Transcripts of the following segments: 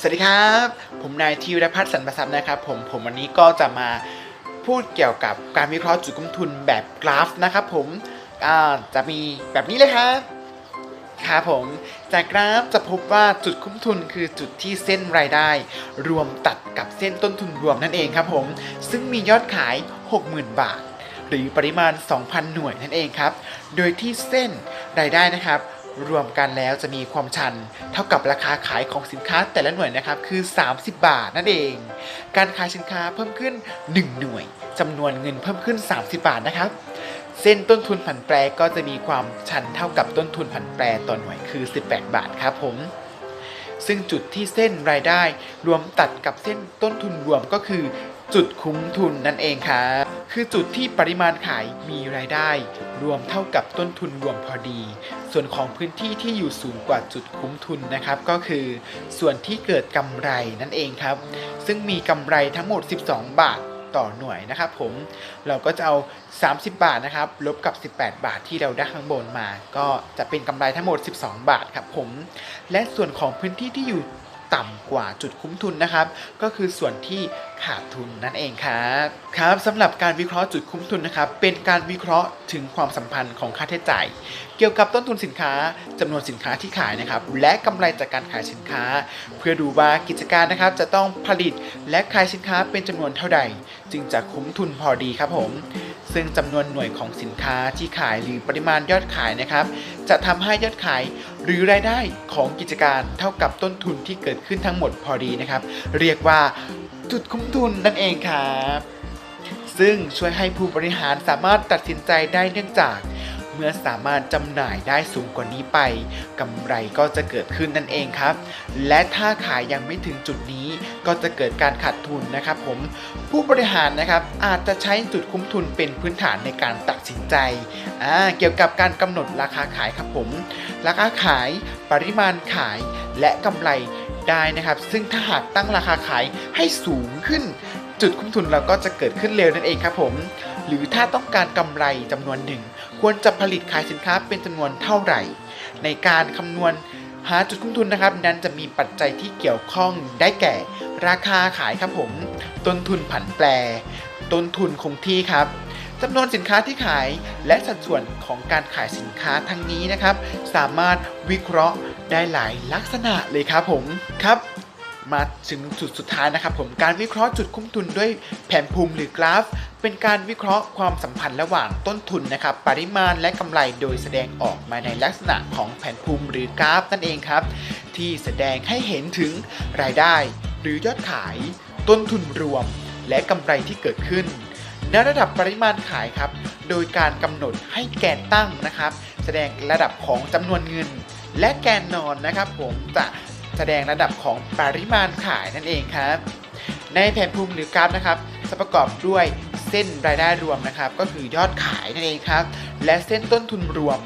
สวัสดีครับ ผมนายธีรพัฒน์สันประสัมนะครับผมผมวันนี้ก็จะมาพูดเกี่ยวกับการวิเคราะห์จุดคุ้มทุนแบบกราฟนะครับผมจะมีแบบนี้เลยครับครับผมจากกราฟจะพบว่าจุดคุ้มทุนคือจุดที่เส้นรายได้ รวมตัดกับเส้นต้นทุนรวมนั่นเองครับผมซึ่งมียอดขาย 60,000 บาท หรือปริมาณ 2,000 หน่วยนั่นเองครับ โดยที่เส้นรายได้นะครับ รวมกันแล้วจะมีความชัน เท่ากับราคาขายของสินค้าแต่ละหน่วยนะครับคือ 30 บาทนั่นเอง การขายสินค้าเพิ่มขึ้น 1 หน่วยจำนวนเงินเพิ่มขึ้น 30 บาทนะครับ เส้นต้นทุนผันแปรก็จะมีความชันเท่ากับต้นทุนผันแปรต่อหน่วยคือ 18 บาทครับผมซึ่งจุดที่เส้นรายได้รวมตัดกับเส้นต้นทุนรวมก็คือ จุดคุ้มทุนนั่นเองครับคือจุดที่ปริมาณขายมีรายได้ รวมเท่ากับต้นทุนรวมพอดี ส่วนของพื้นที่ที่อยู่สูงกว่าจุดคุ้มทุนนะครับ ก็คือส่วนที่เกิดกำไรนั่นเองครับ ซึ่งมีกำไรทั้งหมด 12 บาทต่อหน่วยนะครับผมเราก็จะเอา 30 บาทนะครับ ลบกับ 18 บาทที่เราได้ข้างบนมา ก็จะเป็นกำไรทั้งหมด 12 บาทครับผม และส่วนของพื้นที่ที่อยู่ต่ำกว่าจุดคุ้มทุนนะครับ ก็คือส่วนที่ ขาดทุนนั่นเองครับครับสำหรับการวิเคราะห์จุดคุ้มทุนนะครับเป็นการวิเคราะห์ถึงความสัมพันธ์ของค่าใช้จ่าย เกี่ยวกับต้นทุนสินค้าจำนวนสินค้าที่ขายนะครับและกำไรจากการขายสินค้า เพื่อดูว่ากิจการนะครับจะต้องผลิตและขายสินค้าเป็นจำนวนเท่าใด จึงจะคุ้มทุนพอดีครับผม ซึ่งจำนวนหน่วยของสินค้าที่ขายหรือปริมาณยอดขายนะครับ จะทำให้ยอดขายหรือรายได้ของกิจการเท่ากับต้นทุนที่เกิดขึ้นทั้งหมดพอดีนะครับ เรียกว่า จุดคุ้มทุนนั่นเองครับ ซึ่งช่วยให้ผู้บริหารสามารถตัดสินใจได้เนื่องจาก เมื่อสามารถจำหน่ายได้สูงกว่านี้ไปกำไรก็จะเกิดขึ้นนั่นเองครับ และถ้าขายยังไม่ถึงจุดนี้ก็จะเกิดการขาดทุนนะครับผมผู้บริหารนะครับอาจจะใช้จุดคุ้มทุนเป็นพื้นฐานในการตัดสินใจอ่าเกี่ยวกับการกำหนดราคาขายครับผม ราคาขายปริมาณขายและกำไรได้นะครับ ซึ่งถ้าหากตั้งราคาขายให้สูงขึ้น จุดคุ้มทุนเราก็จะเกิดขึ้นเร็วนั่นเองครับผม หรือถ้าต้องการกำไรจำนวนหนึ่ง ควรจะผลิตขายสินค้าเป็นจำนวนเท่าไหร่ ในการคำนวณหาจุดคุ้มทุนนะครับ นั้นจะมีปัจจัยที่เกี่ยวข้องได้แก่ ราคาขายครับผม ต้นทุนผันแปร ต้นทุนคงที่ครับจำนวนสินค้าที่ขายและสัดส่วนของการขายสินค้าทั้งนี้นะครับ สามารถวิเคราะห์ได้หลายลักษณะเลยครับผมครับมาถึงจุดสุดท้ายนะครับผมการวิเคราะห์จุดคุ้มทุนด้วยแผนภูมิหรือกราฟ เป็นการวิเคราะห์ความสัมพันธ์ระหว่างต้นทุนนะครับ ปริมาณและกำไรโดยแสดงออกมาในลักษณะของแผนภูมิหรือกราฟนั่นเองครับ ที่แสดงให้เห็นถึงรายได้ หรือยอดขาย ต้นทุนรวม และกำไรที่เกิดขึ้นในระดับปริมาณขายครับ โดยการกำหนดให้แกนตั้งนะครับ แสดงระดับของจำนวนเงิน และแกนนอนนะครับ ผมจะแสดงระดับของปริมาณขายนั่นเองครับ ในแผนภูมิหรือกราฟนะครับจะประกอบด้วย เส้นรายได้รวมนะครับ ก็คือยอดขายนั่นเองครับ และเส้นต้นทุนรวม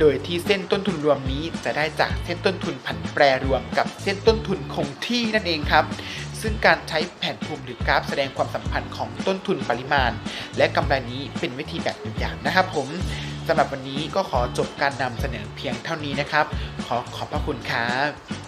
โดยที่เส้นต้นทุนรวมนี้จะได้จากเส้นต้นทุนผันแปรรวมกับเส้นต้นทุนคงที่นั่นเองครับ ซึ่งการใช้แผนภูมิหรือกราฟแสดงความสัมพันธ์ของต้นทุนปริมาณ และกำไรนี้เป็นวิธีแบบตัวอย่างนะครับผมสำหรับวันนี้ก็ขอจบการนำเสนอเพียงเท่านี้นะครับ ขอขอบพระคุณครับ